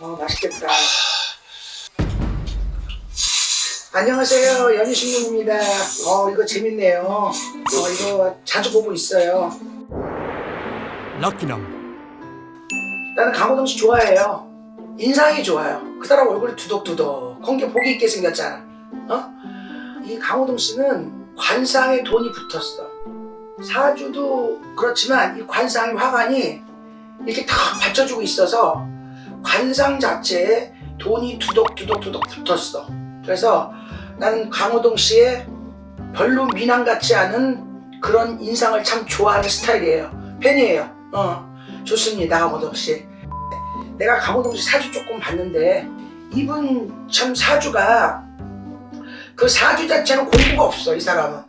어, 맛있겠다. 안녕하세요. 연희신문입니다. 어, 이거 재밌네요. 어, 이거 자주 보고 있어요. 럭키남 나는 강호동 씨 좋아해요. 인상이 좋아요. 그 사람 얼굴이 두덕두덕. 공개 보기 있게 생겼잖아. 어? 이 강호동 씨는 관상에 돈이 붙었어. 사주도 그렇지만 이 관상의 화관이 이렇게 탁 받쳐주고 있어서 관상 자체에 돈이 두덕두덕두덕 붙었어. 그래서 나는 강호동 씨의 별로 미남 같지 않은 그런 인상을 참 좋아하는 스타일이에요. 팬이에요. 어, 좋습니다, 강호동 씨. 내가 강호동 씨 사주 조금 봤는데 이분 참 사주가 그 사주 자체는 공부가 없어 이 사람은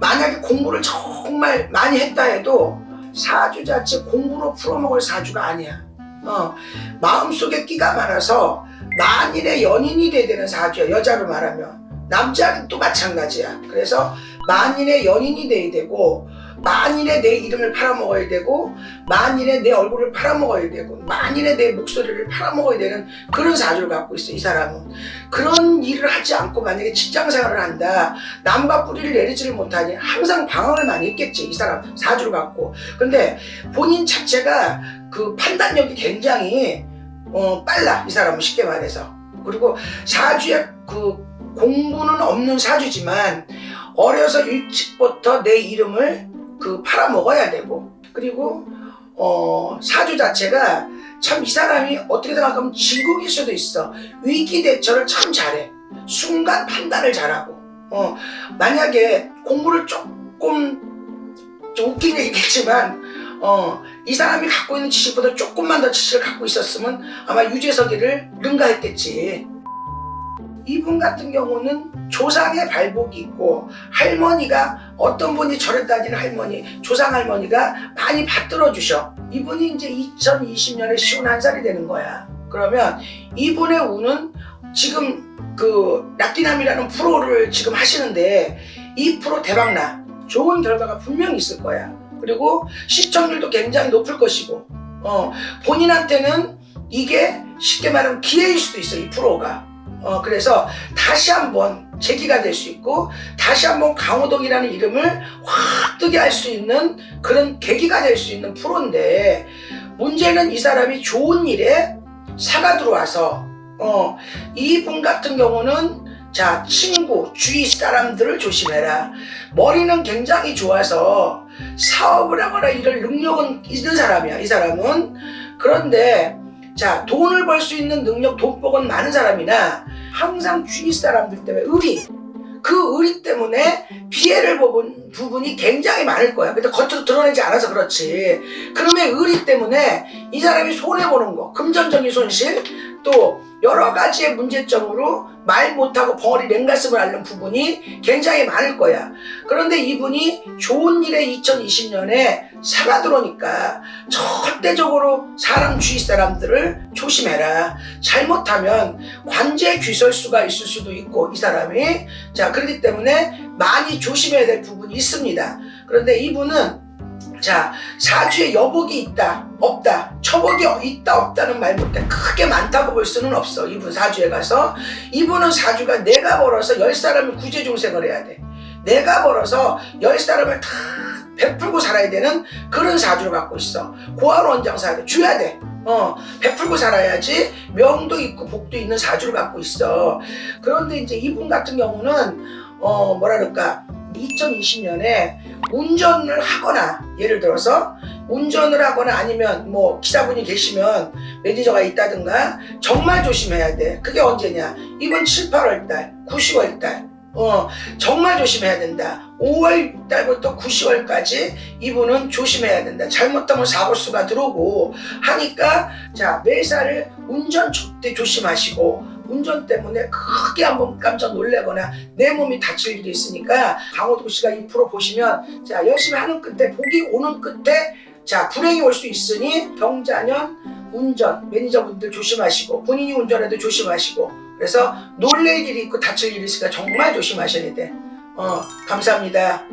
만약에 공부를 정말 많이 했다 해도 사주 자체 공부로 풀어먹을 사주가 아니야 어, 마음속에 끼가 많아서 만일에 연인이 돼야 되는 사주야 여자로 말하면. 남자는 또 마찬가지야. 그래서 만일에 연인이 돼야 되고 만일에 내 이름을 팔아먹어야 되고 만일에 내 얼굴을 팔아먹어야 되고 만일에 내 목소리를 팔아먹어야 되는 그런 사주를 갖고 있어 이 사람은. 그런 일을 하지 않고 만약에 직장생활을 한다 남과 뿌리를 내리지를 못하니 항상 방황을 많이 했겠지 이 사람 사주를 갖고. 근데 본인 자체가 그 판단력이 굉장히 어, 빨라 이 사람은 쉽게 말해서. 그리고 사주에 그 공부는 없는 사주지만 어려서 일찍부터 내 이름을 그 팔아먹어야 되고 그리고 어, 사주 자체가 참 이 사람이 어떻게 생각하면 진국일 수도 있어. 위기 대처를 참 잘해. 순간 판단을 잘하고. 어, 만약에 공부를 조금 좀 웃긴 얘기겠지만 어, 이 사람이 갖고 있는 지식보다 조금만 더 지식을 갖고 있었으면 아마 유재석이를 능가했겠지 이분 같은 경우는 조상의 발복이 있고 할머니가 어떤 분이 절에 다니는 할머니 조상 할머니가 많이 받들어 주셔. 이분이 이제 2020년에 51살이 되는 거야. 그러면 이분의 운은 지금 그 락디남이라는 프로를 지금 하시는데 이 프로 대박나. 좋은 결과가 분명히 있을 거야. 그리고 시청률도 굉장히 높을 것이고 어 본인한테는 이게 쉽게 말하면 기회일 수도 있어 이 프로가 어, 그래서 다시 한번 재기가 될 수 있고 다시 한번 강호동이라는 이름을 확 뜨게 할 수 있는 그런 계기가 될 수 있는 프로인데 문제는 이 사람이 좋은 일에 사가 들어와서 어, 이분 같은 경우는 자 친구 주위 사람들을 조심해라. 머리는 굉장히 좋아서 사업을 하거나 이럴 능력은 있는 사람이야 이 사람은. 그런데 자 돈을 벌 수 있는 능력 돈복은 많은 사람이나 항상 주위 사람들 때문에 의리. 그 의리 때문에 피해를 보은 부분이 굉장히 많을 거야. 근데 겉으로 드러내지 않아서 그렇지. 그러면 의리 때문에 이 사람이 손해보는 거 금전적인 손실 또 여러 가지의 문제점으로 말 못하고 벙어리 냉가슴을 앓는 부분이 굉장히 많을 거야 그런데 이분이 좋은 일에 2020년에 사가 들어오니까 절대적으로 사람 주위 사람들을 조심해라. 잘못하면 관제 귀설수가 있을 수도 있고 이 사람이 자 그렇기 때문에 많이 조심해야 될 부분이 있습니다. 그런데 이분은 자 사주에 여복이 있다 없다 처복이 있다 없다는 말 못해 크게 많다고 볼 수는 없어 이분 사주에 가서 이분은 사주가 내가 벌어서 열 사람을 구제중생을 해야 돼 내가 벌어서 열 사람을 다 베풀고 살아야 되는 그런 사주를 갖고 있어. 고한 원장사를 줘야 돼. 어, 베풀고 살아야지 명도 있고 복도 있는 사주를 갖고 있어. 그런데 이제 이분 같은 경우는 어, 뭐라 그럴까. 2020년에 운전을 하거나 예를 들어서 운전을 하거나 아니면 뭐 기사분이 계시면 매니저가 있다든가 정말 조심해야 돼. 그게 언제냐? 이번 7, 8월 달, 9, 10월 달. 어, 정말 조심해야 된다. 5월 달부터 9, 10월까지 이분은 조심해야 된다. 잘못하면 사고수가 들어오고 하니까 자 매사를 운전 때 조심하시고 운전 때문에 크게 한번 깜짝 놀래거나 내 몸이 다칠 일이 있으니까 강호동 씨가 이 프로 보시면 자 열심히 하는 끝에 복이 오는 끝에 자 불행이 올 수 있으니 병자년 운전 매니저분들 조심하시고 본인이 운전해도 조심하시고 그래서 놀랄 일이 있고 다칠 일이 있으니까 정말 조심하셔야 돼. 어 감사합니다.